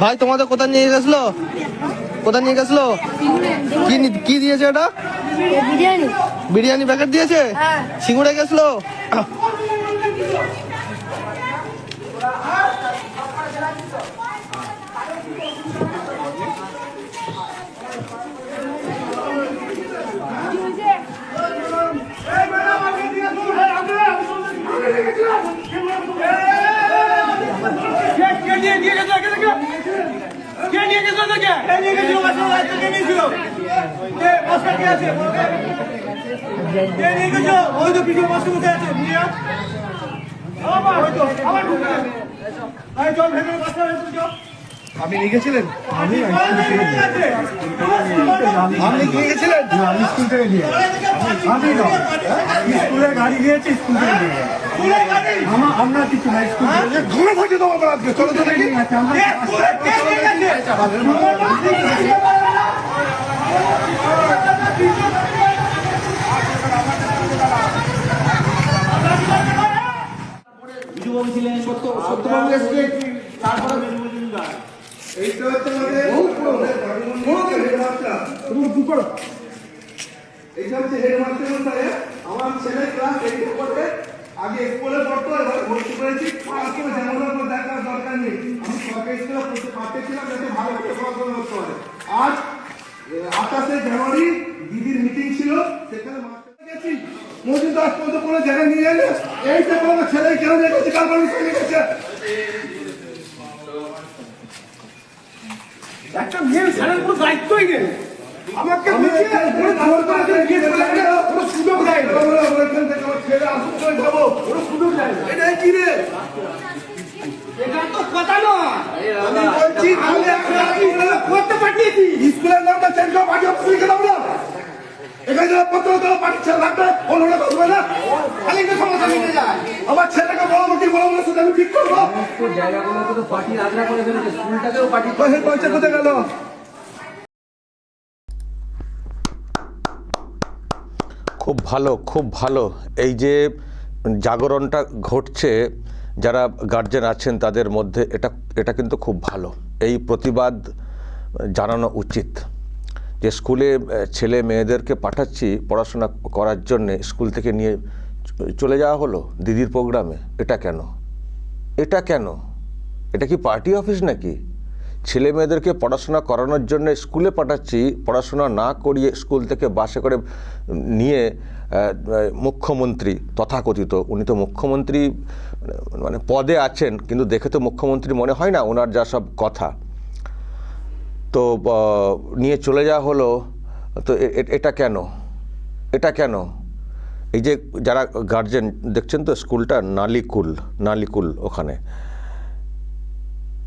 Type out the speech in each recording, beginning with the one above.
ভাই তোমাদের কোথায় নিয়ে গেছিল? কোথায় নিয়ে গেছিল? কি কি দিয়েছে এটা বিরিয়ানি। বিরিয়ানি প্যাকেট দিয়েছে? হ্যাঁ। সিঙ্গুড়ে গেছিল কে কে নিয়ে নিয়ে গেছে কে কে কে নিয়ে গেছে কে কে নিয়ে গেছিল মাসুদ ভাই কে নিয়েছিল কে মাসুদ কে আছে কে নিয়ে গেছিল ওই তো পিছনে মাসুদ কে আছে নিয়ে আয়। আবার ওই তো আবার ঢুকে গেছে আয় চল ভেতরে বাসা ভেতরে চল আপনি নিয়ে গেছিলেন? আমি আপনি নিয়ে গেছিলেন? আমি স্কুল থেকে দিয়ে আমি স্কুলে গাড়ি দিয়েছি স্কুল থেকে দিয়ে আমার কিছু না স্কুল ঘুরে থাকে তো আমার আজকে চলো তো দেখি। আছে আমরা সত্যবাবু এসছে তারপরে এইটা হচ্ছে আমাদের হেডমাস্টার। এইটা হচ্ছে হেডমাস্টার মশাই। আমার ছেলে ক্লাস এইটে পড়ে আগে স্কুলে পড়তো এবার ভর্তি করেছি। আজকে যেমন ওর দেখার দরকার নেই। আমি সরকারি স্কুলে পড়তে পারতেছিলাম যাতে ভালো করে পড়াশোনা করতে পারে আজ আঠাশে জানুয়ারি দিদির মিটিং ছিল সেখানে গেছি। মজুদ আজ পর্যন্ত কোনো জায়গায় নিয়ে এলে এইটা কোনো ছেলে কেন নিয়ে গেছে কার গেছে? একটা মেয়ে ছাড়ার কোনো দায়িত্বই নেই। আমাকে সুযোগ দেয় ছেলে আসুন যাব। সুযোগ দেয় এটা কি রে? এটা তো কথা নয়। আমি বলছি তাহলে একটা করতে পাঠিয়েছি। স্কুলের নামটা চেঞ্জ করে পাঠিয়ে অফিসে দাও না। এখানে যারা পত্র দেওয়া পাঠিয়ে লাগবে অন্যরা বসবে না। খালি তো সমস্যা মিটে যায় আমার ছেলেকে বড় মুখী বড় মুখের সাথে আমি ঠিক করব। জায়গাগুলোকে তো পার্টি আগ্রা করে ফেলেছে স্কুলটাকেও পার্টি পয়সা পয়সা কোথায় গেল? খুব ভালো খুব ভালো। এই যে জাগরণটা ঘটছে যারা গার্জেন আছেন, তাদের মধ্যে এটা এটা কিন্তু খুব ভালো। এই প্রতিবাদ জানানো উচিত। যে স্কুলে ছেলে মেয়েদেরকে পাঠাচ্ছি পড়াশোনা করার জন্যে, স্কুল থেকে নিয়ে চলে যাওয়া হলো দিদির প্রোগ্রামে এটা কেন? এটা কেন? এটা কি পার্টি অফিস নাকি? ছেলে মেয়েদেরকে পড়াশোনা করানোর জন্য স্কুলে পাঠাচ্ছি, পড়াশোনা না করিয়ে স্কুল থেকে বাসে করে নিয়ে মুখ্যমন্ত্রী তথাকথিত। উনি তো মুখ্যমন্ত্রী মানে পদে আছেন, কিন্তু দেখে তো মুখ্যমন্ত্রী মনে হয় না ওনার যা সব কথা। তো নিয়ে চলে যাওয়া হলো। তো এটা কেন? এটা কেন? এই যে যারা গার্জেন দেখছেন তো স্কুলটা নালিকুল নালিকুল ওখানে।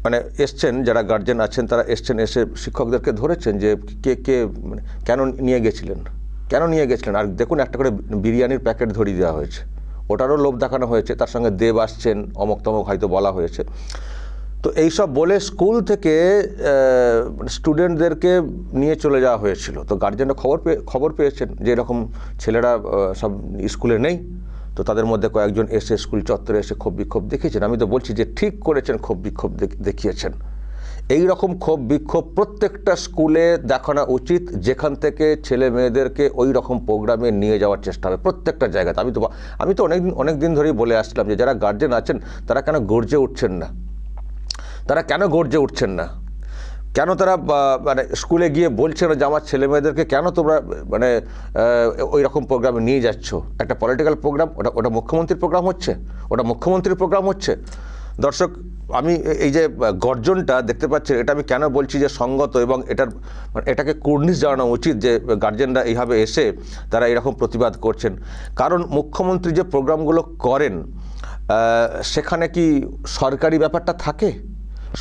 মানে এসছেন, যারা গার্জেন আছেন, তারা এসছেন, এসে শিক্ষকদেরকে ধরেছেন যে কে কে মানে কেন নিয়ে গেছিলেন? কেন নিয়ে গেছিলেন? আর দেখুন, একটা করে বিরিয়ানির প্যাকেট ধরিয়ে দেওয়া হয়েছে। ওটারও লোভ দেখানো হয়েছে, তার সঙ্গে দেব আসছেন, অমক তমক হয়তো বলা হয়েছে। তো এইসব বলে স্কুল থেকে স্টুডেন্টদেরকে নিয়ে চলে যাওয়া হয়েছিল। তো গার্জেনরা খবর পেয়ে, খবর পেয়েছেন যে এরকম ছেলেরা সব স্কুলে নেই। তো তাদের মধ্যে কয়েকজন এসে স্কুল চত্বরে এসে ক্ষোভ বিক্ষোভ দেখিয়েছেন। আমি তো বলছি যে ঠিক করেছেন, ক্ষোভ বিক্ষোভ দেখ- দেখিয়েছেন। এই রকম ক্ষোভ বিক্ষোভ প্রত্যেকটা স্কুলে দেখানো উচিত। যেখান থেকে ছেলে মেয়েদেরকে ওই রকম প্রোগ্রামে নিয়ে যাওয়ার চেষ্টা হবে প্রত্যেকটা জায়গাতে। আমি তো আমি তো অনেক অনেক দিন ধরেই বলে আসছিলাম যে যারা গার্জেন আছেন, তারা কেন গর্জে উঠছেন না? তারা কেন গর্জে উঠছেন না? কেন তারা মানে স্কুলে গিয়ে বলছে না যে আমার ছেলে মেয়েদেরকে, কেন তোমরা মানে ওই রকম প্রোগ্রামে নিয়ে যাচ্ছ? একটা পলিটিক্যাল প্রোগ্রাম ওটা ওটা মুখ্যমন্ত্রীর প্রোগ্রাম হচ্ছে, ওটা মুখ্যমন্ত্রীর প্রোগ্রাম হচ্ছে। দর্শক, আমি এই যে গর্জনটা দেখতে পাচ্ছি এটা আমি কেন বলছি যে সঙ্গত এবং এটার মানে এটাকে কুর্নিশ জানানো উচিত যে গার্জেনরা এইভাবে এসে তারা এরকম প্রতিবাদ করছেন। কারণ মুখ্যমন্ত্রী যে প্রোগ্রামগুলো করেন সেখানে কি সরকারি ব্যাপারটা থাকে?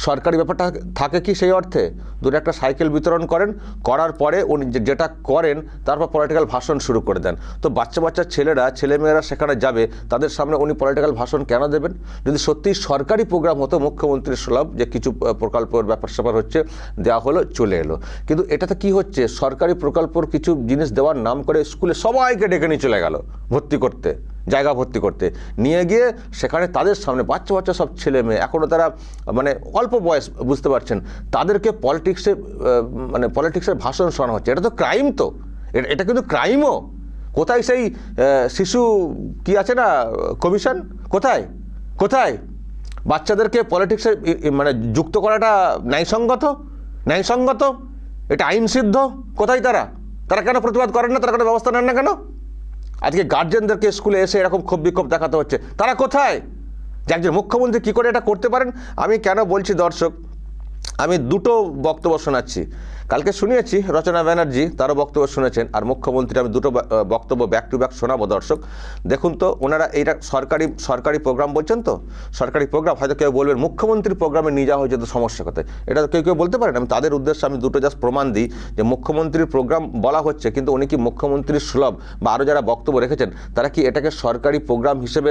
সরকারি ব্যাপারটা থাকে কি সেই অর্থে? দুটো একটা সাইকেল বিতরণ করেন, করার পরে উনি যেটা করেন তারপর পলিটিক্যাল ভাষণ শুরু করে দেন। তো বাচ্চা বাচ্চা ছেলেরা, ছেলেমেয়েরা সেখানে যাবে, তাদের সামনে উনি পলিটিক্যাল ভাষণ কেন দেবেন? যদি সত্যিই সরকারি প্রোগ্রাম হতো, মুখ্যমন্ত্রীর সুলভ যে কিছু প্রকল্পের ব্যাপার স্যাপার হচ্ছে দেওয়া হলো, চলে এলো। কিন্তু এটাতে কি হচ্ছে? সরকারি প্রকল্পর কিছু জিনিস দেওয়ার নাম করে স্কুলে সবাইকে ডেকে নিয়ে চলে গেল, ভর্তি করতে। জায়গা ভর্তি করতে। নিয়ে গিয়ে সেখানে তাদের সামনে বাচ্চা বাচ্চা সব ছেলে মেয়ে এখনও তারা মানে অল্প বয়স, বুঝতে পারছেন। তাদেরকে পলিটিক্সে মানে পলিটিক্সের ভাষণ শোনা হচ্ছে। এটা তো ক্রাইম তো। এটা- কিন্তু ক্রাইমও কোথায় সেই শিশু কি আছে না কমিশন কোথায়? কোথায়? বাচ্চাদেরকে পলিটিক্সে মানে যুক্ত করাটা ন্যায়সঙ্গত? ন্যায়সঙ্গত? এটা আইন সিদ্ধ কোথায় তারা? তারা কেন প্রতিবাদ করেন না? তারা কেন ব্যবস্থা নেন না কেন? আজকে গার্জেনদেরকে স্কুলে এসে এরকম ক্ষোভ বিক্ষোভ দেখাতে হচ্ছে। তারা কোথায়? যে একজন মুখ্যমন্ত্রী কী করে এটা করতে পারেন? আমি কেন বলছি দর্শক আমি দুটো বক্তব্য শোনাচ্ছি। কালকে শুনিয়েছি রচনা ব্যানার্জি, তারও বক্তব্য শুনেছেন, আর মুখ্যমন্ত্রী আমি দুটো বক্তব্য ব্যাক টু ব্যাক শোনাবো, দর্শক। দেখুন তো, ওনারা এইটা সরকারি সরকারি প্রোগ্রাম বলছেন তো? সরকারি প্রোগ্রাম হয়তো কেউ বলবেন, মুখ্যমন্ত্রীর প্রোগ্রামে নিয়ে যাওয়া হয়েছে তো সমস্যা কোথায়? এটা তো কেউ কেউ বলতে পারেন, আমি তাদের উদ্দেশ্যে আমি দুটো জাস্ট প্রমাণ দিই যে মুখ্যমন্ত্রীর প্রোগ্রাম বলা হচ্ছে, কিন্তু উনি কি মুখ্যমন্ত্রীর সুলভ? বা আরও যারা বক্তব্য রেখেছেন, তারা কি এটাকে সরকারি প্রোগ্রাম হিসেবে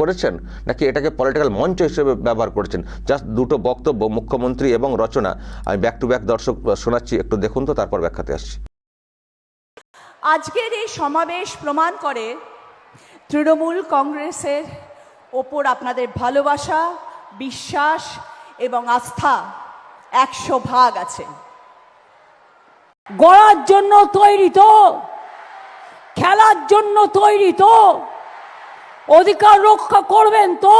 করেছেন? নাকি এটাকে পলিটিক্যাল মঞ্চ হিসেবে ব্যবহার করেছেন? জাস্ট দুটো বক্তব্য মুখ্যমন্ত্রী এবং রচনা। আমি ব্যাক টু ব্যাক দর্শক শোনাচ্ছি, একটু দেখুন তো, তারপর ব্যাখ্যাতে আসছি। আজকের এই সমাবেশ প্রমাণ করে তৃণমূল কংগ্রেসের ওপর আপনাদের ভালোবাসা, বিশ্বাস এবং আস্থা একশো ভাগ আছে। গড়ার জন্য তৈরি তো, খেলার জন্য তৈরি তো, অধিকার রক্ষা করবেন তো,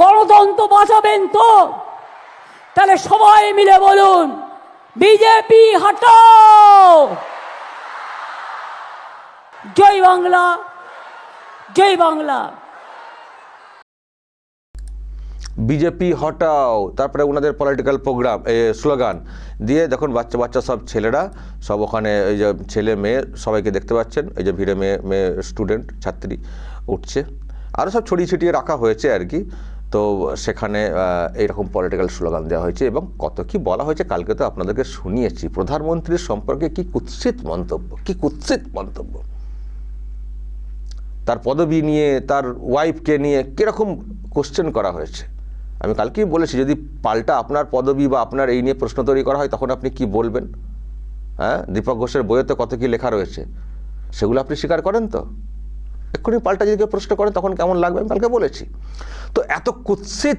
গণতন্ত্র বাঁচাবেন তো তাহলে সবাই মিলে বলুন, বিজেপি হটাও। জয় বাংলা জয় বাংলা। বিজেপি হটাও, তারপরে ওনাদের পলিটিক্যাল প্রোগ্রাম স্লোগান দিয়ে দেখুন বাচ্চা বাচ্চা সব ছেলেরা, সব ওখানে এই যে ছেলে, মেয়ে সবাইকে দেখতে পাচ্ছেন, এই যে ভিড়ে মেয়ে মেয়ে স্টুডেন্ট ছাত্রী উঠছে। আরও সব ছড়িয়ে ছিটিয়ে রাখা হয়েছে আর কি। তো সেখানে এইরকম পলিটিক্যাল স্লোগান দেওয়া হয়েছে এবং কত কি বলা হয়েছে কালকে তো আপনাদেরকে শুনিয়েছি। প্রধানমন্ত্রীর সম্পর্কে কি কুৎসিত মন্তব্য? কি কুৎসিত মন্তব্য? তার পদবি নিয়ে, তার ওয়াইফকে নিয়ে কীরকম কোশ্চেন করা হয়েছে? আমি কালকেই বলেছি, যদি পাল্টা আপনার পদবি বা আপনার এই নিয়ে প্রশ্ন তৈরি করা হয়, তখন আপনি কি বলবেন? হ্যাঁ? দীপক ঘোষের বইয়েতে কত কি লেখা রয়েছে? সেগুলো আপনি স্বীকার করেন তো? এক্ষুনি পাল্টা যদি কেউ প্রশ্ন করেন, তখন কেমন লাগবে? আমি কালকে বলেছি। তো এত কুৎসিত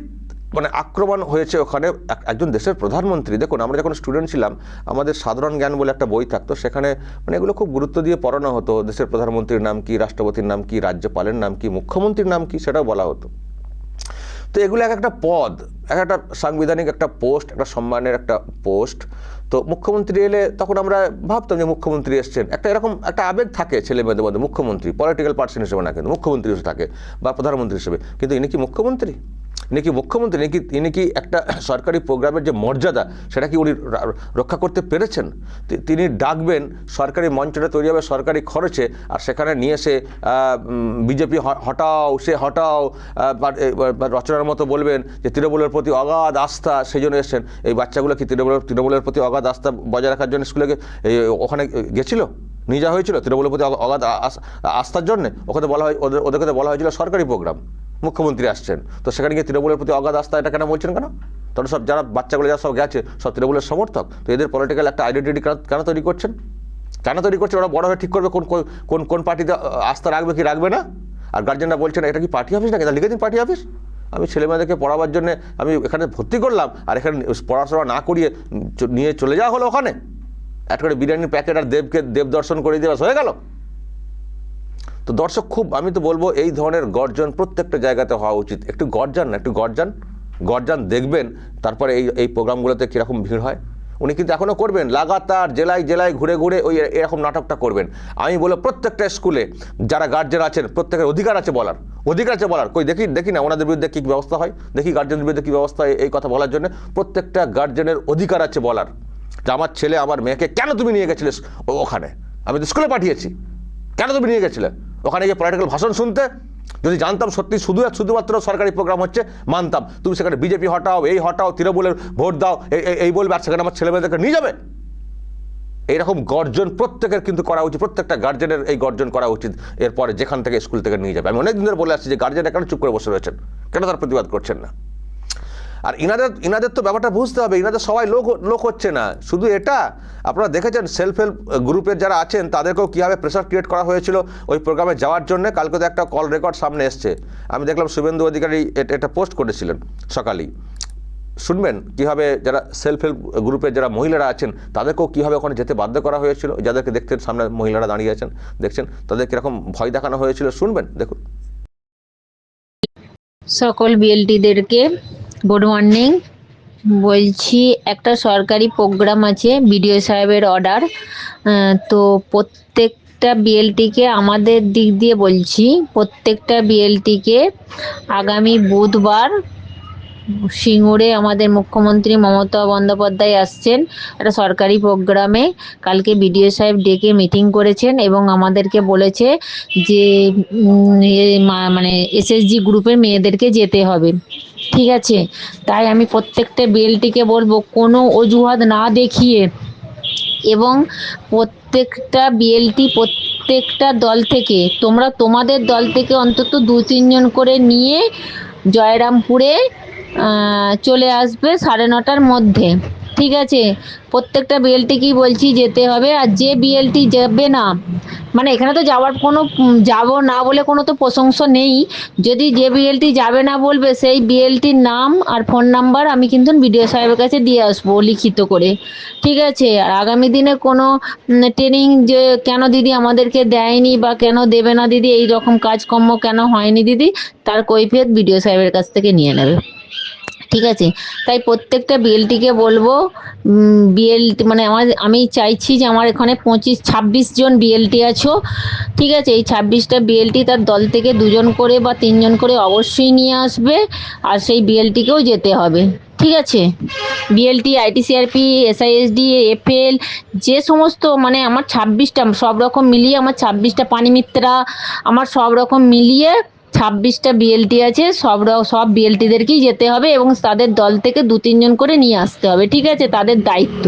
মানে আক্রমণ হয়েছে ওখানে এক- একজন দেশের প্রধানমন্ত্রী। দেখুন, আমরা যখন স্টুডেন্ট ছিলাম, আমাদের সাধারণ জ্ঞান বলে একটা বই থাকতো। সেখানে মানে এগুলো খুব গুরুত্ব দিয়ে পড়ানো হতো। দেশের প্রধানমন্ত্রীর নাম কি, রাষ্ট্রপতির নাম কি, রাজ্যপালের নাম কি, মুখ্যমন্ত্রীর নাম কি, সেটাও বলা হতো। তো এগুলো এক একটা পদ, এক একটা সাংবিধানিক একটা পোস্ট, একটা সম্মানের একটা পোস্ট। তো মুখ্যমন্ত্রী এলে তখন আমরা ভাবতাম যে মুখ্যমন্ত্রী এসছেন। একটা এরকম একটা আবেগ থাকে ছেলে মেয়েদের মধ্যে, মুখ্যমন্ত্রী পলিটিক্যাল পার্সন হিসেবে না কিন্তু মুখ্যমন্ত্রী হিসেবে থাকে বা প্রধানমন্ত্রী হিসেবে। কিন্তু ইনি কি মুখ্যমন্ত্রী? ইনি মুখ্যমন্ত্রী? ইনি কি ইনি কি একটা সরকারি প্রোগ্রামের যে মর্যাদা, সেটা কি উনি রক্ষা করতে পেরেছেন? তিনি ডাকবেন, সরকারি মঞ্চটা তৈরি হবে সরকারি খরচে, আর সেখানে নিয়ে এসে বিজেপি হটাও, সে হটাও রচনার মতো বলবেন যে তৃণমূলের প্রতি অগাধ আস্থা, সেই জন্য এসছেন। এই বাচ্চাগুলো কি তৃণমূলের তৃণমূলের প্রতি অগাধ আস্থা বজায় রাখার জন্য স্কুলে ওখানে গেছিল? নিয়ে যাওয়া হয়েছিল? তৃণমূলের প্রতি অগাধ আস্থার জন্য? ওখানে বলা হয়, ওদের, ওদেরকে বলা হয়েছিল সরকারি প্রোগ্রাম। মুখ্যমন্ত্রী আসছেন। তো সেখানে গিয়ে তৃণমূলের প্রতি অগাধ আস্থা, এটা কেন বলছেন কেন? তাহলে সব যারা বাচ্চাগুলো যারা সব গেছে, সব তৃণমূলের সমর্থক, তো এদের পলিটিক্যাল একটা আইডেন্টিটি কেন তৈরি করছেন? কেন তৈরি করছে ওরা বড় হয়ে ঠিক করবে, কোন, কোন- কোন পার্টিতে আস্থা রাখবে কি রাখবে না? আর গার্জেনরা বলছেন, এটা কি পার্টি অফিস নাকি? তা লিখে দিন পার্টি অফিস আমি ছেলেমেয়েদেরকে পড়াবার জন্য, আমি এখানে ভর্তি করলাম, আর এখানে পড়াশোনা না করিয়ে নিয়ে চলে যাওয়া হলো ওখানে। একটা করে বিরিয়ানির প্যাকেট আর দেবকে দেব দর্শন করে দেওয়া হয়ে গেল। তো দর্শক, খুব আমি তো বলব এই ধরনের গর্জন প্রত্যেকটা জায়গাতে হওয়া উচিত। একটু গর্জান না, একটু গর্জান। গর্জান দেখবেন, তারপরে এই এই প্রোগ্রামগুলোতে কীরকম ভিড় হয়। উনি কিন্তু এখনও করবেন, লাগাতার জেলায় জেলায় ঘুরে ঘুরে ওই এরকম নাটকটা করবেন। আমি বলব প্রত্যেকটা স্কুলে যারা গার্জেন আছেন, প্রত্যেকের অধিকার আছে বলার। অধিকার আছে বলার। কই, দেখি দেখি না, ওনাদের বিরুদ্ধে কী ব্যবস্থা হয়? দেখি গার্জেনের বিরুদ্ধে কী ব্যবস্থা হয় এই কথা বলার জন্য। প্রত্যেকটা গার্জেনের অধিকার আছে বলার। যে আমার ছেলে, আমার মেয়েকে কেন তুমি নিয়ে গেছিলে ওখানে? আমি তো স্কুলে পাঠিয়েছি। কেন তুমি নিয়ে গেছিলে? ওখানে গিয়ে পলিটিক্যাল ভাষণ শুনতে? যদি জানতাম সত্যি শুধু আর শুধুমাত্র সরকারি প্রোগ্রাম হচ্ছে, মানতাম। তুমি সেখানে বিজেপি হটাও, এই হটাও, তৃণমূলের ভোট দাও, এই- বলবে, আর সেখানে আমার ছেলেমেয়েদেরকে নিয়ে যাবে? এইরকম গর্জন প্রত্যেকের কিন্তু করা উচিত, প্রত্যেকটা গার্জেনের এই গর্জন করা উচিত, এরপরে যেখান থেকে স্কুল থেকে নিয়ে যাবে। আমি অনেক দিন ধরে বলে আসছি যে গার্জেনরা কেন চুপ করে বসে রয়েছেন? কেন তার প্রতিবাদ করছেন না? আর ইনাদের ইনাদের তো ব্যাপারটা বুঝতে হবে, ইনাদের সবাই লোক লোক হচ্ছে না। শুধু এটা, আপনারা দেখেছেন সেলফ হেল্প গ্রুপের যারা আছেন, তাদেরকেও কীভাবে প্রেশার ক্রিয়েট করা হয়েছিল ওই প্রোগ্রামে যাওয়ার জন্য। কালকে তো একটা কল রেকর্ড সামনে এসছে। আমি দেখলাম শুভেন্দু অধিকারী এট- পোস্ট করেছিলেন সকালেই। শুনবেন কীভাবে যারা সেলফ হেল্প গ্রুপের যারা মহিলারা আছেন, তাদেরকেও কীভাবে ওখানে যেতে বাধ্য করা হয়েছিল। যাদেরকে দেখতে সামনে মহিলারা দাঁড়িয়ে আছেন, দেখছেন, তাদের কীরকম ভয় দেখানো হয়েছিল। শুনবেন, দেখুন। সকল বিএলটিদেরকে গুড মর্নিং বলছি, একটা সরকারি প্রোগ্রাম আছে বিডিও সাহেবের অর্ডার তো প্রত্যেকটা বিএলটিকে আমাদের দিক দিয়ে বলছি, প্রত্যেকটা বিএলটিকে আগামী বুধবার সিঙ্গুরে আমাদের মুখ্যমন্ত্রী মমতা বন্দ্যোপাধ্যায় আসছেন, একটা সরকারি প্রোগ্রামে কালকে বিডিও সাহেব ডেকে মিটিং করেছেন এবং আমাদেরকে বলেছে যে মানে এসএসজি গ্রুপের মেয়েদেরকে যেতে হবে। ঠিক আছে। তাই আমি প্রত্যেকটা বেলটিকে বলব, কোনো অজুহাত না দেখিয়ে এবং প্রত্যেকটা বিএলটি প্রত্যেকটা দল থেকে, তোমরা তোমাদের দল থেকে অন্তত দু তিনজন করে নিয়ে জয়রামপুরে চলে আসবে সাড়ে নটার মধ্যে। ঠিক আছে। প্রত্যেকটা বিএলটিকেই বলছি যেতে হবে আর যে বিএলটি যাবে না মানে এখানে তো যাওয়ার কোনো যাব না বলে কোনো তো প্রশংসা নেই। যদি যে বিএলটি যাবে না বলবে সেই বিএলটির নাম আর ফোন নাম্বার আমি কিন্তু বিডিও সাহেবের কাছে দিয়ে আসব লিখিত করে। ঠিক আছে, আর আগামী দিনে কোনো ট্রেনিং যে কেন দিদি আমাদেরকে দেয়নি বা কেন দেবে না দিদি, এই রকম কাজকর্ম কেন হয়নি দিদি, তার কৈফিয়ত বিডিও সাহেবের কাছ থেকে নিয়ে নেবে। ঠিক আছে? তাই প্রত্যেকটা বিএলটিকে বলব বিএলটি মানে আমার, আমি চাইছি যে আমার এখানে পঁচিশ, ছাব্বিশ জন বিএলটি আছো, ঠিক আছে? এই ছাব্বিশটা বিএলটি তার দল থেকে দুজন করে বা তিনজন করে অবশ্যই নিয়ে আসবে, আর সেই বিএলটিকেও যেতে হবে, ঠিক আছে? বিএলটি, আইটিসিআরপি, এসআইএসডি, এফএল, যে সমস্ত মানে আমার ছাব্বিশটা, সব রকম মিলিয়ে আমার ছাব্বিশটা পানিমিত্রা, আমার সব রকম মিলিয়ে ছাব্বিশটা বিএলটি আছে, সব সব বিএলটিদেরকেই যেতে হবে এবং তাদের দল থেকে দু তিনজন করে নিয়ে আসতে হবে, ঠিক আছে? তাদের দায়িত্ব।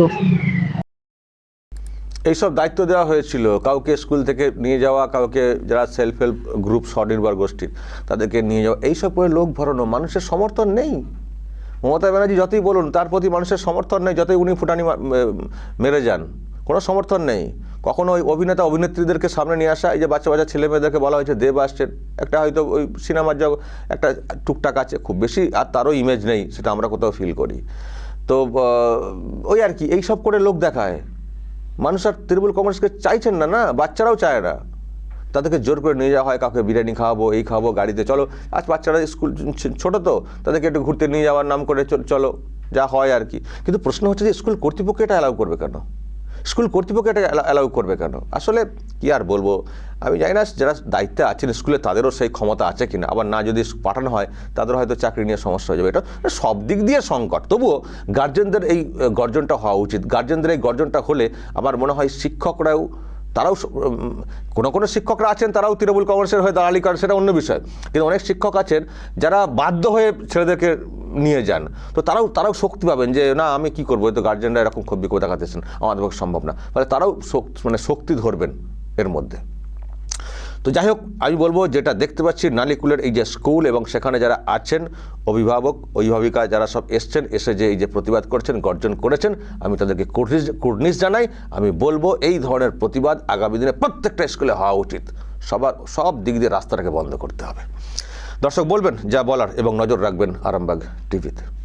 এইসব দায়িত্ব দেওয়া হয়েছিল। কাউকে স্কুল থেকে নিয়ে যাওয়া, কাউকে যারা সেলফ হেল্প গ্রুপ স্বনির্ভর গোষ্ঠীর তাদেরকে নিয়ে যাওয়া, এইসব করে লোক ভরানো, মানুষের সমর্থন নেই। মমতা ব্যানার্জি যতই বলুন, তার প্রতি মানুষের সমর্থন নেই, যতই উনি ফুটানি মেরে যান। কোনো সমর্থন নেই। কখনো ওই অভিনেতা, অভিনেত্রীদেরকে সামনে নিয়ে আসা, এই যে বাচ্চা বাচ্চা ছেলে মেয়েদেরকে বলা হয়েছে, দেব আসছেন। একটা হয়তো ওই সিনেমার জগ, একটা টুকটাক আছে খুব বেশি, আর তারও ইমেজ নেই, সেটা আমরা কোথাও ফিল করি। তো ওই আর কি, এইসব করে লোক দেখায়। মানুষ আর তৃণমূল কংগ্রেসকে চাইছেন না না, বাচ্চারাও চায় না। তাদেরকে জোর করে নিয়ে যাওয়া হয়, কাউকে বিরিয়ানি খাওয়াবো, এই খাওয়াবো, গাড়িতে, চলো। আজ বাচ্চারা স্কুল ছোট তো, তাদেরকে একটু ঘুরতে নিয়ে যাওয়ার নাম করে, চলো যা হয় আর কি। কিন্তু প্রশ্ন হচ্ছে যে, স্কুল কর্তৃপক্ষ এটা অ্যালাউ করবে কেন? স্কুল কর্তৃপক্ষ এটা অ্যালাউ করবে কেন? আসলে কি আর বলব? আমি জানি না যারা দায়িত্বে আছেন স্কুলে, তাদেরও সেই ক্ষমতা আছে কিনা? আবার না যদি পাঠানো হয়, তাদের হয়তো চাকরি নিয়ে সমস্যা হয়ে যাবে। এটা সব দিক দিয়ে সংকট। তবুও গার্জেনদের এই গর্জনটা হওয়া উচিত। গার্জেনদের এই গর্জনটা হলে আমার মনে হয় শিক্ষকরাও, তারাও কোনো কোনো শিক্ষকরা আছেন, তারাও তৃণমূল কংগ্রেসের হয়ে দাঁড়ালি করেন সেটা অন্য বিষয়। কিন্তু অনেক শিক্ষক আছেন যারা বাধ্য হয়ে ছেলেদেরকে নিয়ে যান। তো তারাও তারাও শক্তি পাবেন যে, না, আমি কি করব? তো গার্জেনরা এরকম খুব বিক্ষোভ দেখাতেছেন। আমাদের পক্ষে সম্ভব না। ফলে তারাও মানে শক্তি ধরবেন এর মধ্যে। তো যাই হোক, আমি বলব যেটা দেখতে পাচ্ছি, নালিকুলের এই যে স্কুল এবং সেখানে যারা আছেন, অভিভাবক, অভিভাবিকা যারা সব এসছেন, এসে যে এই যে প্রতিবাদ করছেন, গর্জন করেছেন, আমি তাদেরকে কুর্নিশ কুর্নিশ জানাই, আমি বলব এই ধরনের প্রতিবাদ আগামী দিনে প্রত্যেকটা স্কুলে হওয়া উচিত। সবার, সব দিক দিয়ে রাস্তাটাকে বন্ধ করতে হবে। দর্শক বলবেন যা বলার এবং নজর রাখবেন আরামবাগ টিভিতে।